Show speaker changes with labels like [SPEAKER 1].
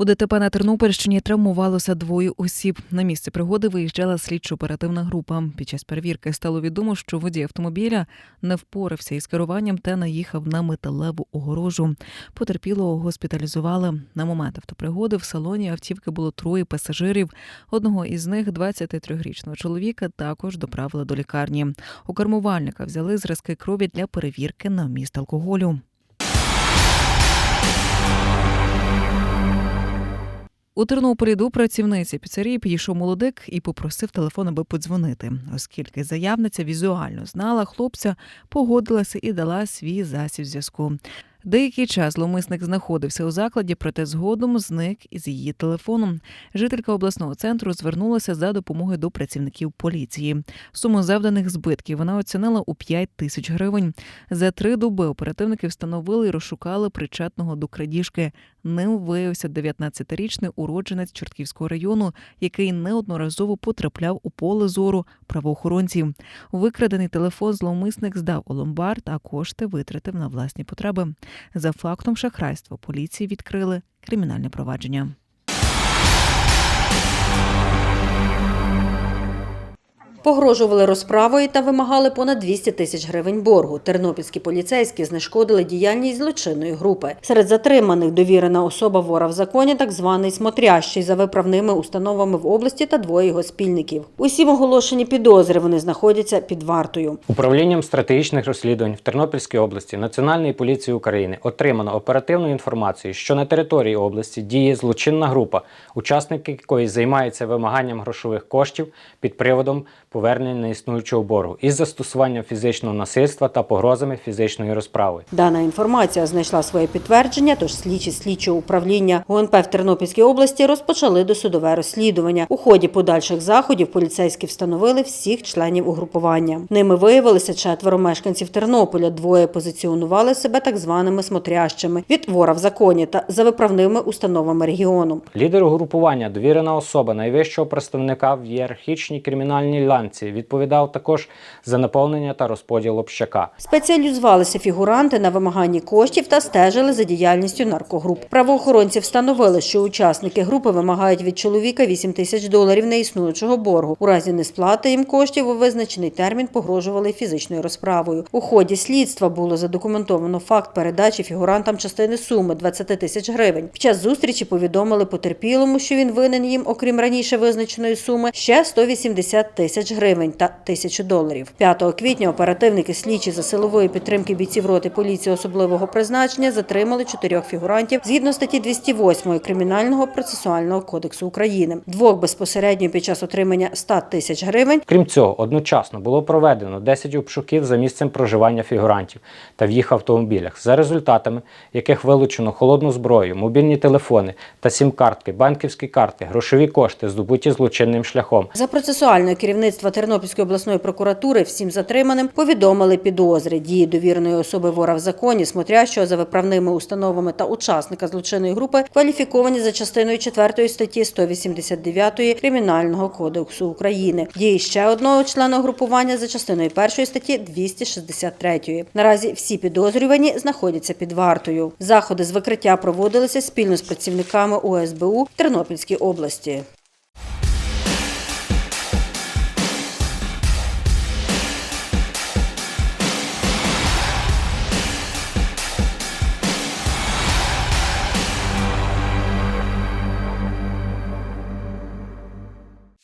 [SPEAKER 1] У ДТП на Тернопільщині травмувалося двоє осіб. На місце пригоди виїжджала слідчо-оперативна група. Під час перевірки стало відомо, що водій автомобіля не впорався із керуванням та наїхав на металеву огорожу. Потерпілого госпіталізували. На момент автопригоди в салоні автівки було троє пасажирів. Одного із них, 23-річного чоловіка, також доправили до лікарні. У кермувальника взяли зразки крові для перевірки на вміст алкоголю. У Тернополі до працівниці піцерії підійшов молодик і попросив телефон, аби подзвонити, оскільки заявниця візуально знала хлопця, погодилася і дала свій засіб зв'язку. Деякий час зловмисник знаходився у закладі, проте згодом зник із її телефоном. Жителька обласного центру звернулася за допомогою до працівників поліції. Суму завданих збитків вона оцінила у 5 тисяч гривень. За три доби оперативники встановили і розшукали причетного до крадіжки. Ним виявився 19-річний уродженець Чортківського району, який неодноразово потрапляв у поле зору правоохоронців. Викрадений телефон зловмисник здав у ломбард, а кошти витратив на власні потреби. За фактом шахрайства поліції відкрили кримінальне провадження.
[SPEAKER 2] Погрожували розправою та вимагали понад 200 тисяч гривень боргу. Тернопільські поліцейські знешкодили діяльність злочинної групи. Серед затриманих довірена особа вора в законі, так званий смотрящий за виправними установами в області та двоє його спільників. Усім оголошені підозри вони знаходяться під вартою.
[SPEAKER 3] Управлінням стратегічних розслідувань в Тернопільській області Національної поліції України отримано оперативну інформацію, що на території області діє злочинна група, учасники якої займаються вимаганням грошових коштів під приводом повернення неіснуючого боргу із застосуванням фізичного насильства та погрозами фізичної розправи.
[SPEAKER 2] Дана інформація знайшла своє підтвердження, тож слідчі слідчого управління ГУНП в Тернопільській області розпочали досудове розслідування. У ході подальших заходів поліцейські встановили всіх членів угрупування. Ними виявилися четверо мешканців Тернополя. Двоє позиціонували себе так званими смотрящими від вора в законі та за виправними установами регіону.
[SPEAKER 3] Лідер угрупування, довірена особа найвищого представника в ієрархічній кримінальній ланці, відповідав також за наповнення та розподіл общака.
[SPEAKER 2] Спеціалізувалися фігуранти на вимаганні коштів та стежили за діяльністю наркогруп. Правоохоронці встановили, що учасники групи вимагають від чоловіка 8 тисяч доларів неіснуючого боргу. У разі несплати їм коштів у визначений термін погрожували фізичною розправою. У ході слідства було задокументовано факт передачі фігурантам частини суми 20 тисяч гривень. Під час зустрічі повідомили потерпілому, що він винен їм, окрім раніше визначеної суми, ще 180 тисяч гривень та тисячу доларів. 5 квітня оперативники слідчі за силової підтримки бійців роти поліції особливого призначення затримали чотирьох фігурантів згідно статті 208 Кримінального процесуального кодексу України. Двох безпосередньо під час отримання 100 тисяч гривень.
[SPEAKER 3] Крім цього, одночасно було проведено 10 обшуків за місцем проживання фігурантів та в їх автомобілях, за результатами яких вилучено холодну зброю, мобільні телефони та сім-картки, банківські карти, грошові кошти, здобуті злочинним шляхом.
[SPEAKER 2] За процесуального керівництва Тернопільської обласної прокуратури всім затриманим повідомили підозри дії довіреної особи вора в законі, смотрящого за виправними установами та учасника злочинної групи, кваліфіковані за частиною 4 статті 189 Кримінального кодексу України. Дії ще одного члена групування за частиною 1 статті 263. Наразі всі підозрювані знаходяться під вартою. Заходи з викриття проводилися спільно з працівниками УСБУ в Тернопільській області.